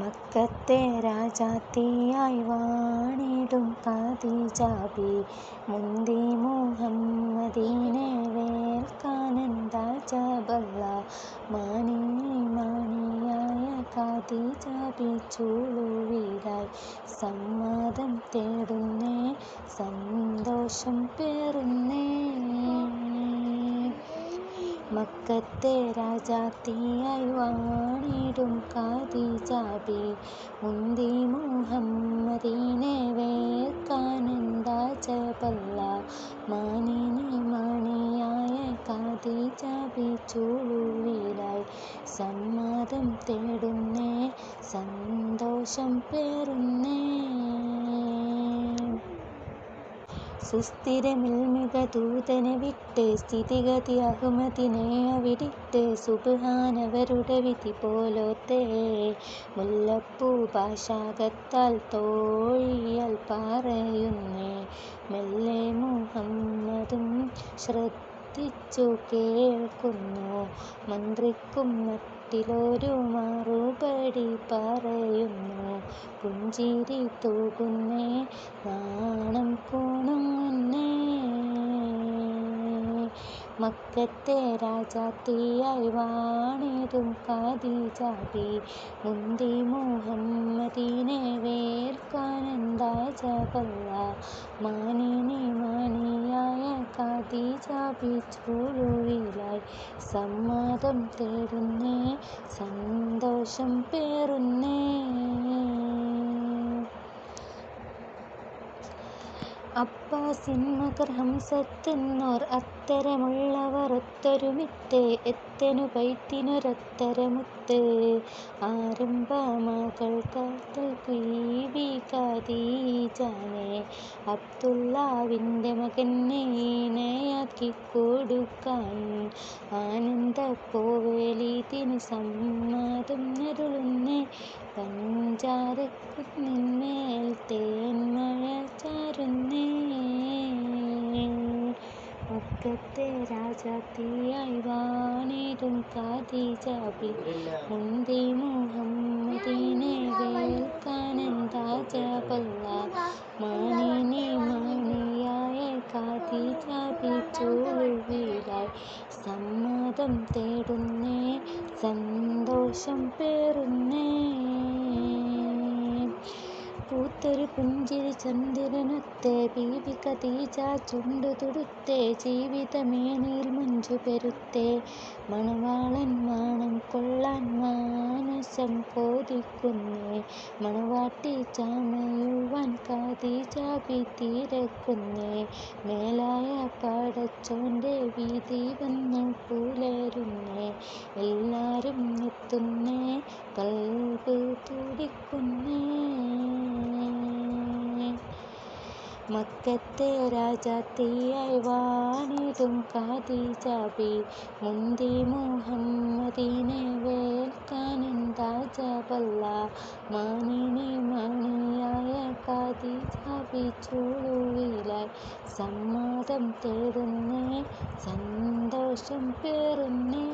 മക്കത്തെ രാജാത്തിയായി വാണിടും ഖദീജബി മുന്തി മുഹമ്മദിനെ വേൽക്കാനെന്താ ജാബല്ല? മാനിനി മാണിയായ ഖദീജബി ചൂളുവിലായി സമ്മതം തേടുന്നേ സന്തോഷം പേറുന്നേ മക്കത്തെ രാജാത്തിയായി വാണിടും ഖദീജബി മുന്തി മുഹമ്മദിനെ വേർക്കാനെന്താ ജബല്ല മാനിനി മാണിയായ ഖദീജബി ചൂളുവിലായി. സമ്മതം തേടുന്നേ സന്തോഷം പേറുന്നേ. സുസ്ഥിരമിൽമിക വിട്ട് സ്ഥിതിഗതി അഹമ്മദിനെ അവിടിട്ട് സുബ്ഹാനവരുടെ വിധി പോലോത്തേ. മുല്ലപ്പൂ ഭാഷാകത്താൽ തോഴിയാൽ പറയുന്നേ. മെല്ലെ മുഹമ്മദും ശ്രദ്ധിച്ചു കേൾക്കുന്നു. മന്ത്രിക്കും മട്ടിലൊരു മറുപടി പറയുന്നു. പുഞ്ചിരി തൂകുന്നേ നാണം മക്കത്തെ രാജാത്തിയായി വാണിടും ഖദീജബി മുന്തി മുഹമ്മദിനെ വേർക്കാനെന്താ ജബല്ല മാനിനി മാനിയായ ഖദീജബി ചൂളുവിലായി സമ്മതം തേടുന്നേ സന്തോഷം പേറുന്നേ. അബ്ബാസിൻ മകർ ഹംസത്തെന്നോർ അത്തരമുള്ളവർ ഒത്തൊരുമിത്ത് എത്തനു പൈത്തിനൊരത്തരമുത്ത് ആരംഭമകൾ കാത്തൽ ബീവി ഖദീജാനെ അബ്ദുല്ലാവിന്റെ മകനെ ഇണയാക്കി കൊടുക്കാൻ ആനന്ദ സമ്മാതം സമ്മതം അരുളുന്നേ പഞ്ചാരക്കുന്നിന്മേൽ തേൻമഴ ചാരുന്നേ. മക്കത്തെ രാജാത്തിയായി വാണിടും ഖദീജബി മുന്തി മുഹമ്മദിനെ വേൽക്കാനെന്താ ജബല്ല? മാനിനെ മാനിയായ ഖദീജബി ചൂളുവിലായി സമ്മതം തേടുന്നേ സന്തോഷം പേറുന്നേ പൂത്തൊരു പുഞ്ചിരി ചന്ദ്രനൊത്തെ ബീബി ഖദീജ ചുണ്ടു തുടുത്തേ ജീവിതമേനിൽ മഞ്ചു പെരുത്തേ മണവാളൻ മാണം കൊള്ളാൻ മാനസം കോതിക്കുന്നേ മണവാട്ടി ചാമയുവാൻ ചാപി തീരക്കുന്നേ. മേലായ പാടച്ചോന്റെ വീതി വന്നു പുലരുന്നേ. എല്ലാരും എത്തുന്നേ കൽബ് തുടിക്കുന്നേ. മക്കത്തെ രാജാത്തിയായി വാണിടും ചാപി. മുന്തി മുഹമ്മദിനെ വേൽക്കാനെന്താ ജബല്ല മാനിനി മാണിയായ ഖദീജബി ചൂളുവിലായി സമ്മതം തേടുന്നേ സന്തോഷം പേറുന്നേ.